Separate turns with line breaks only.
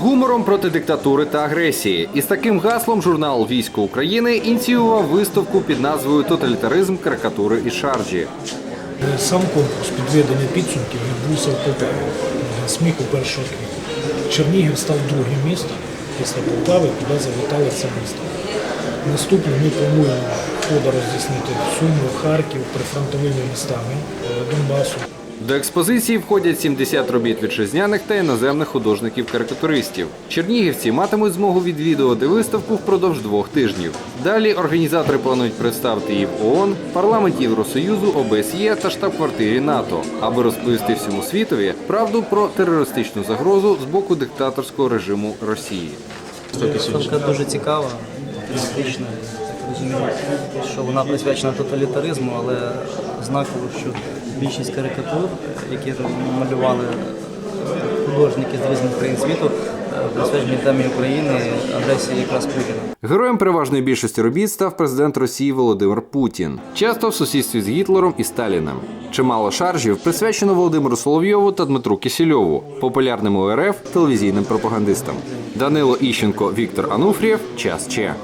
гумором проти диктатури та агресії. І з таким гаслом журнал Військо України ініціював виставку під назвою Тоталітаризм, карикатури і шаржі.
Сам конкурс підведення підсумків відбувся в Полтаві сміху 1 квітня. Чернігів став другим містом після Полтави, куди завітали це місто. Наступне ми плануємо фото роз'яснити Суму, Харків, прифронтовими містами е, Донбасу.
До експозиції входять 70 робіт вітчизняних та іноземних художників-карикатуристів. Чернігівці матимуть змогу відвідувати виставку впродовж двох тижнів. Далі організатори планують представити її в ООН, парламенті Євросоюзу, ОБСЄ та штаб-квартирі НАТО, аби розповісти всьому світові правду про терористичну загрозу з боку диктаторського режиму Росії.
Виставка дуже цікава, політична. Розумію, що вона присвячена тоталітаризму, але знаково, що більшість карикатур, які малювали художники з різних країн світу, присвячені темі України, агресії якраз Путіна.
Героєм переважної більшості робіт став президент Росії Володимир Путін, часто в сусідстві з Гітлером і Сталіним. Чимало шаржів присвячено Володимиру Соловйову та Дмитру популярним у РФ телевізійним пропагандистам. Данило Іщенко, Віктор Ануфрієв. Час Че.